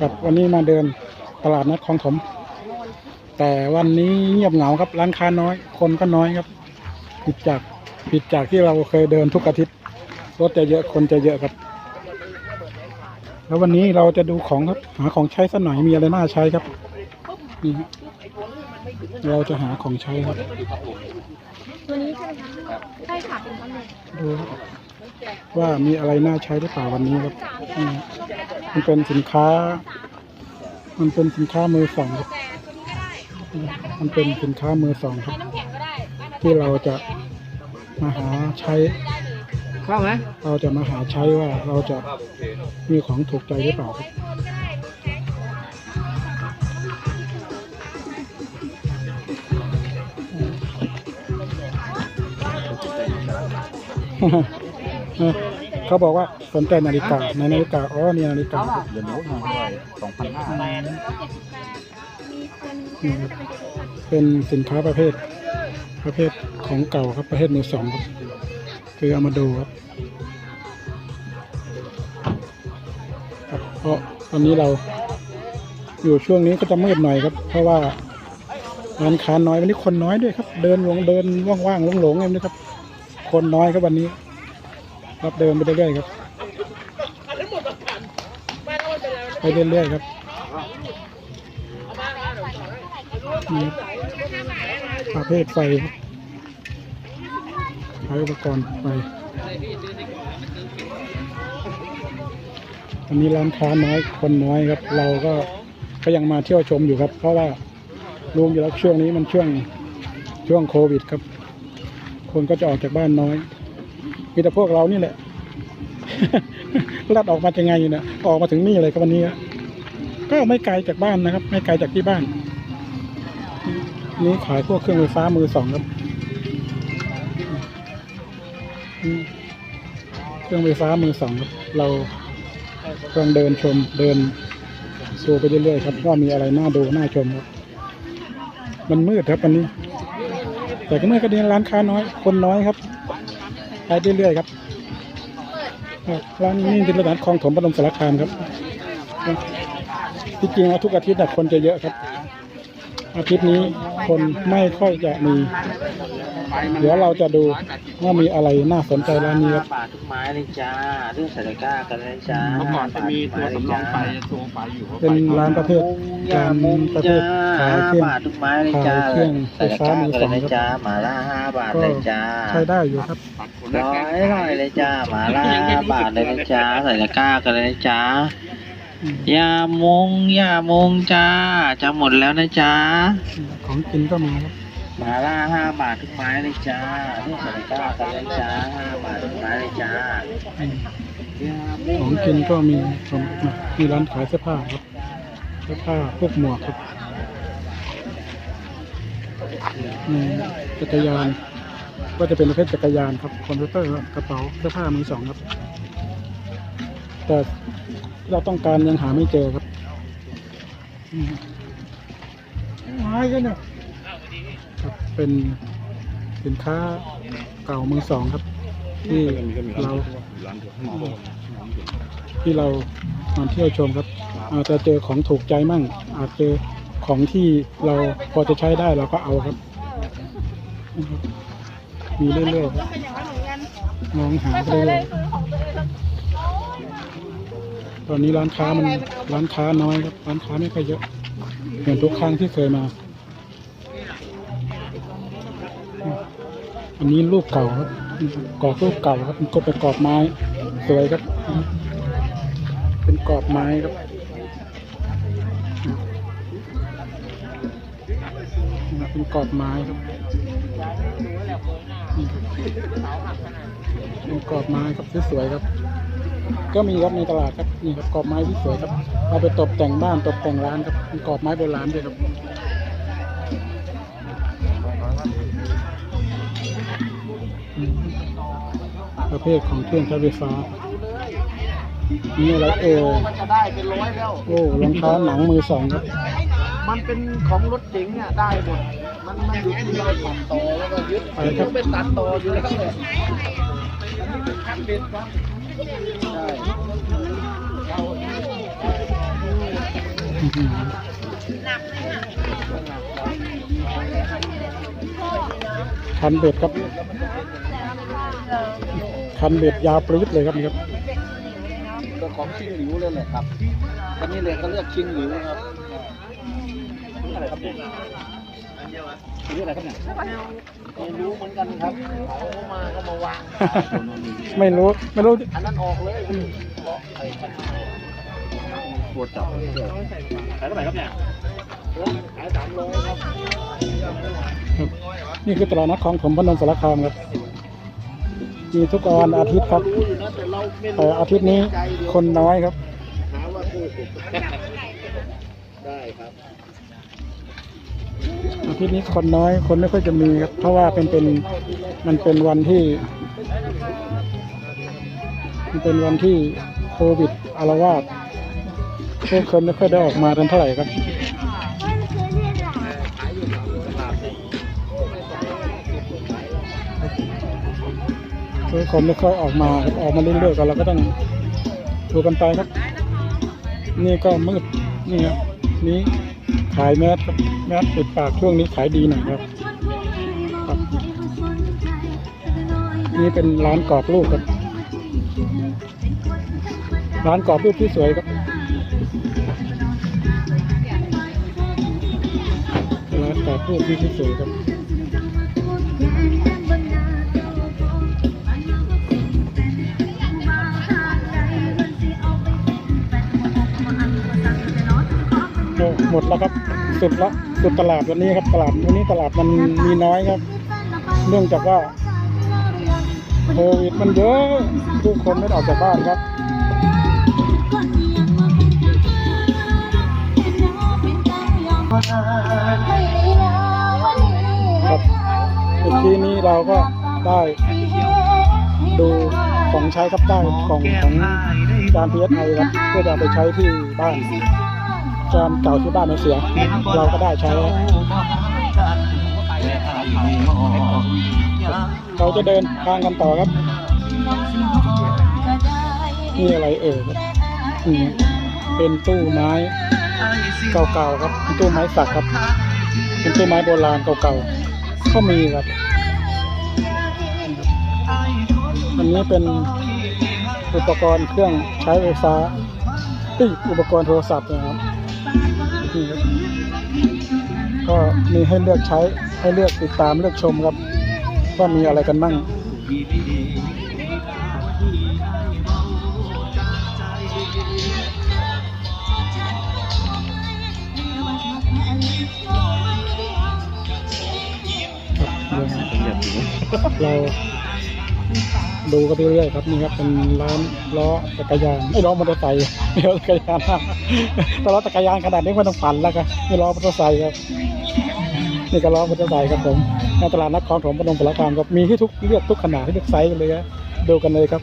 ครับวันนี้มาเดินตลาดนัดคลองถม แต่วันนี้เงียบเหงาครับร้านค้าน้อย คนก็น้อยครับ ผิดจากผิดจากที่เราเคยเดินทุกอาทิตย์รถจะเยอะคนจะเยอะครับ แล้ววันนี้เราจะดูของครับหาของใช้สักหน่อยมีอะไรน่าใช้ครับนี่ฮะ เราจะหาของใช้ครับตัวนี้ใช่ไหมคะใช่ค่ะเป็นพันเลยดูครับว่ามีอะไรน่าใช้หรือเปล่าวันนี้ครับนี่ฮะมันเป็นสินค้า มันเป็นสินค้ามือสองครับมันเป็นสินค้ามือสองครับน้ำแข็งก็ได้ที่เราจะมาหาใช้เข้าไหมเราจะมาหาใช้ว่าเราจะมีของถูกใจหรือเปล่าครับ เขาบอกว่าสนใจนาฬิกาในนาฬิกาอ๋อนี่นาฬิกาครับเดี๋ยวนู้นมาด้วยสองพันห้านี่ครับเป็นสินค้าประเภท ประเภทของเก่าครับประเภทมือสองครับคือเอามาดูครับครับเพราะตอนนี้เราอยู่ช่วงนี้ก็จะมืดหน่อยครับ เพราะว่าร้านค้าน้อยวันนี้คนน้อยด้วยครับ เดินหลงเดินว่างๆหลงๆเองนะครับ คนน้อยครับวันนี้ครับเดินไปเรื่อยๆครับ ไปเรื่อยๆครับประเภทไฟครับอุปกรณ์ไฟอันนี้ร้านค้าน้อยคนน้อยครับ เราก็ก็ยังมาเที่ยวชมอยู่ครับ เพราะว่ารู้อยู่แล้วช่วงนี้มันช่วงช่วงโควิดครับ คนก็จะออกจากบ้านน้อย มีแต่พวกเรานี่แหละลัดออกมาจะไงอยู่เนี่ย ออกมาถึงนี่เลยครับวันนี้ ก็ไม่ไกลจากบ้านนะครับ ไม่ไกลจากที่บ้าน นี่ขายพวกเครื่องไฟฟ้ามือสองครับ เครื่องไฟฟ้ามือสองครับ เรากำลังเดินชมเดินดูไปเรื่อยๆครับว่ามีอะไรน่าดูน่าชมครับ มันมืดครับวันนี้ แต่ก็มืดก็ดีร้านค้าน้อย คนน้อยครับ ไปเรื่อยๆครับร้านนี้เป็นร้านคลองถมปนมสารคามครับที่จริงแล้วทุกอาทิตย์คนจะเยอะครับ อาทิตย์นี้คนไม่ค่อยจะมี เดี๋ยวเราจะดูว่ามีอะไรน่าสนใจร้านนี้ครับบาททุกไม้เลยจ้าเรื่องใส่ตะกร้ากันเลยจ้าเมื่อก่อนจะมีตัวสำรองไฟตัวไฟอยู่เป็นร้านประเภทยามุงประเภจ้าทขายห้าเครื่องบาททุกไม้เลยจ้าขายเครื่องไฟใส่ตะฟ้ากร้ามือกันสเลองยครับจ้าหมาล่าห้าบาทก็เลยจ้าใช้ได้อยู่ครับร้อยร้อยเลยจ้าหมาล่าห้าบาทเลยนะจ้าใส่ตะกร้ากันเลยนะจ้าอืม ยามงยามงจ้าจะหมดแล้วนะจ้าของกินก็มีครับหมาล่าห้าบาททุกไม้เลยจ้าเรื่องใส่ตะกร้ากันเลยจ้าห้าบาททุกไม้เลยจ้าอืมของกินก็มีผมมีร้านขายเสื้อผ้าครับเสื้อผ้าพวกหมวกครับอืมจักรยานก็จะเป็นประเภทจักรยานครับคอมพิวเตอร์ครับกระเป๋าเสื้อผ้ามือสองครับแต่ เราต้องการยังหาไม่เจอครับอืมหายกันเนี่ยครับเป็นสินค้าเก่ามือสองครับ ที่เราที่เรามาเที่ยวชมครับ อาจจะเจอของถูกใจมั่ง อาจเจอของที่เราพอจะใช้ได้เราก็เอาครับนะครับมีเรื่อยๆครับมองหาไปเรื่อยๆ ตอนนี้ร้านค้ามันร้านค้าน้อยครับร้านค้าไม่ค่อยเยอะเหมือนทุกครั้งที่เคยมา อันนี้รูปเก่าครับกรอบรูปเก่าครับเป็นกบเป็นกรอบไม้สวยครับ เป็นกรอบไม้ครับเป็นกรอบไม้ครับนี่ครับเป็นกรอบไม้ครับสวยๆครับ ก็มีครับในตลาดครับนี่ครับกรอบไม้ที่สวยครับเอาไปตกแต่งบ้านตกแต่งร้านครับเป็นกรอบไม้โบราณด้วยครับอืมประเภทของเครื่องใช้ไฟฟ้านี่อะไรเออมันจะได้เป็นร้อยแล้ว โอ้รองเท้าหนังมือสองครับ มันเป็นของรถเก๋งเนี่ยได้หมด มันมันอยู่ที่เราตัดต่อแล้วก็ยึดไปครับเป็นตัดต่ออยู่แล้วเนี่ยอันนี้เป็นคันเบ็ดครับ คันเบ็ดครับ คันเบ็ดยาวปรี๊ดเลยครับนี่ครับก็ของชิงหลิวเลยแหละครับอันนี้เลยเขาเรียกชิงหลิวครับอะไรครับเนี่ยนี่อะไรครับเนี่ยไม่รู้เหมือนกันครับเขามาก็มาวาง ไม่รู้ ไม่รู้ อันนั้นออกเลย ไอ้ปวดจับขายเท่าไหร่ครับเนี่ยขายสามร้อยครับนี่คือตลาดนัดของผมพนมสารคามครับ มีทุกวันอาทิตย์ครับแต่อาทิตย์นี้คนน้อยครับได้ครับอาทิตย์นี้คนน้อย คนไม่ค่อยจะมีครับ เพราะว่าเป็นเป็นมันเป็นวันที่ มันเป็นวันที่โควิดอารวาส ผู้คนไม่ค่อยได้ออกมากันเท่าไหร่ครับผู้คนไม่ค่อยออกมาออกมาเรื่อยๆกันเราก็ต้องดูกันไปครับ นี่ก็มืดนี่ครับนี่ขายแมสครับแมสปิดปากช่วงนี้ขายดีหน่อยครับครับ นี่เป็นร้านกรอบรูปครับร้านกรอบรูปที่สวยครับ ร้านกรอบรูปที่สวยครับโอ้หมดแล้วครับ สุดละสุดตลาดวันนี้ครับ ตลาดวันนี้ตลาดมันมีน้อยครับ เนื่องจากว่าโควิดมันเยอะทุกคนไม่ได้ออกจากบ้านครับ ครับเมื่อกี้นี้เราก็ได้ดูของใช้ครับได้ของของจานพีเอสไอครับเพื่อจะไปใช้ที่บ้านจานเก่าที่บ้านมันเสีย เราก็ได้ใช้เราจะเดินทางกันต่อครับนี่อะไรเอ่ยครับเป็นตู้ไม้เก่าๆครับเป็นตู้ไม้สักครับ เป็นตู้ไม้โบราณเก่าๆ ก็มีครับอันนี้เป็นอุปกรณ์เครื่องใช้ไฟฟ้าติอุปกรณ์โทรศัพท์นะครับนี่ครับ ก็มีให้เลือกใช้ให้เลือกติดตามเลือกชมครับ ว่ามีอะไรกันบ้าง เราดูกันไปเรื่อยครับนี่ครับเป็นร้านล้อจักรยานไม่ล้อมอเตอร์ไซค์เดี๋ยวจักรยานถ้าล้อจักรยานขนาดนี้ไม่ต้องฝันแล้วครับนี่ล้อมอเตอร์ไซค์ครับนี่ก็ล้อมอเตอร์ไซค์ครับผมในตลาดนัดคลองถมพนมสารคามครับมีที่ทุกเลือกทุกขนาดที่ทุกไซส์เลยครับดูกันเลยครับ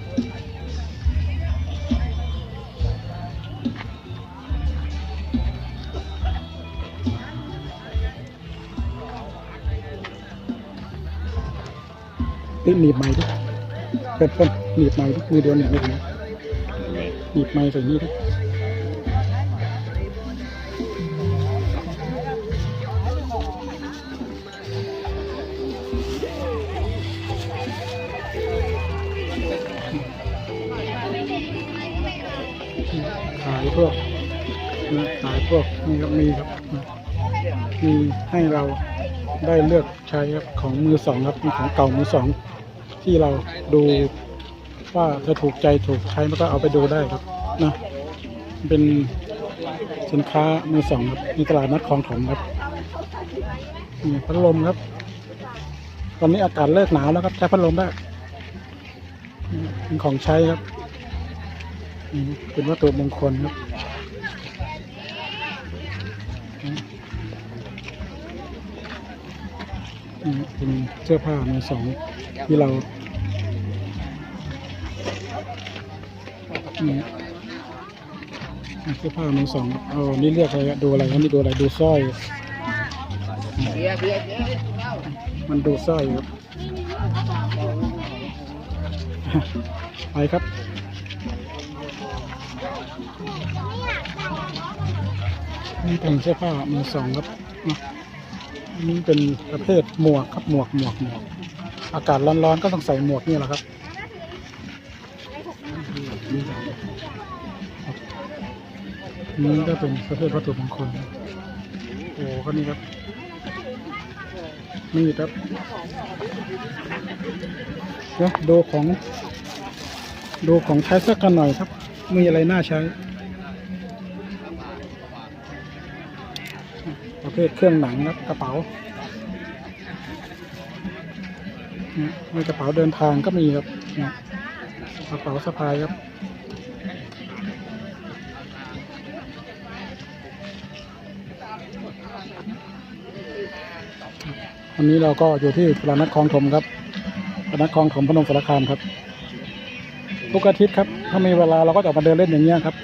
นี่หนีบไม้ดิเพื่อนเพื่อนหนีบไม้ดิมือเดียวหนีบไม่ถึงหนีบไม้ใส่นี่ดิขายพวกขายพวกนี่ครับมีครับมีให้เราได้เลือกใช้ครับของมือสองครับมีของเก่ามือสอง ที่เราดูว่าจะถูกใจถูกใช้มันก็เอาไปดูได้ครับนะเป็นสินค้ามือสองครับมีตลาดนัดคลองถมครับนี่พัดลมครับ ตอนนี้อากาศเลิกหนาวแล้วครับใช้พัดลมได้เป็นของใช้ครับนี่เป็นวัตถุมงคลครับนี่เป็นเสื้อผ้ามือสอง ที่เราเสื้อผ้ามือสองเอานี่เรียกอะไรดูอะไรครับนี่ดูอะไรดูสร้อย มันดูสร้อยครับไปครับนี่เป็นเสื้อผ้ามือสองครับนาะอันนี้เป็นประเภทหมวกครับหมวกหมวกหมวก อากาศร้อนๆก็ต้องใส่หมวกนี่แหละครับ นี่ก็เป็นประเภทวัตถุมงคลโอ้ก็นี่ครับนี่ครับเดี๋ยวดูของ ดูของใช้สักกันหน่อยครับ มีอะไรน่าใช้ ประเภทเครื่องหนังครับกระเป๋า นี่ยมีกระเป๋าเดินทางก็มีครับกระเป๋าสะพายครับวันนี้เราก็อยู่ที่ตลาดนัดคลองถมครับตลาดนัดคลองถมพนมสารคามครับ ทุกอาทิตย์ครับ ถ้ามีเวลาเราก็จะออกมาเดินเล่นอย่างเงี้ยครับ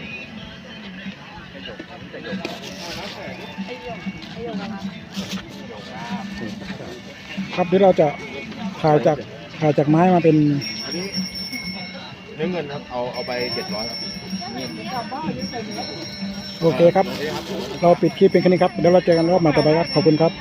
ครับที่เราจะ ถ่ายจากถ่ายจากไม้มาเป็นอันนี้เนื้อเงินครับ เอาเอาไปเจ็ดร้อยครับโอเคครับ เราปิดคลิปเป็นแค่นี้ครับเดี๋ยวเราเจอกันรอบใหม่ต่อไปครับขอบคุณครับ